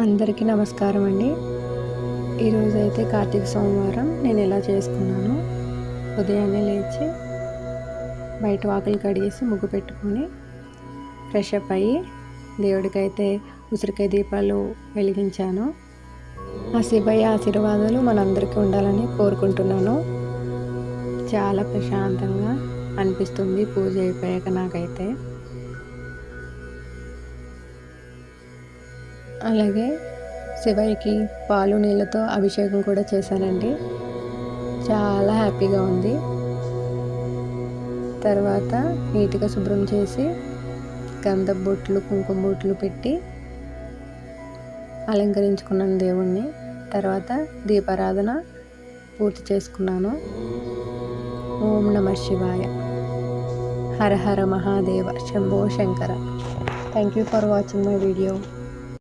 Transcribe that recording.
అందరికీ నమస్కారం అండి. ఈరోజు అయితే కార్తీక సోమవారం నేను ఎలా చేసుకున్నాను ఉదయాన్నే లేచి బయట వాకిలి కడిగేసి ముగ్గు పెట్టుకొని ఫ్రెష్ అప్ అయ్యి దేవుడికైతే ఉసిరికాయ దీపాలు వెలిగించాను. ఆ శివయ్య ఆశీర్వాదాలు మనందరికీ ఉండాలని కోరుకుంటున్నాను. చాలా ప్రశాంతంగా అనిపిస్తుంది పూజ అయిపోయాక నాకైతే. అలాగే శివయ్యకి పాలు నీళ్ళతో అభిషేకం కూడా చేశానండి. చాలా హ్యాపీగా ఉంది. తర్వాత నీట్గా శుభ్రం చేసి గంధ బొట్లు కుంకుమ బొట్లు పెట్టి అలంకరించుకున్నాను దేవుణ్ణి. తర్వాత దీపారాధన పూర్తి చేసుకున్నాను. ఓం నమ శివాయ. Hara Hara Mahadeva Shambho Shankara. Thank you for watching my video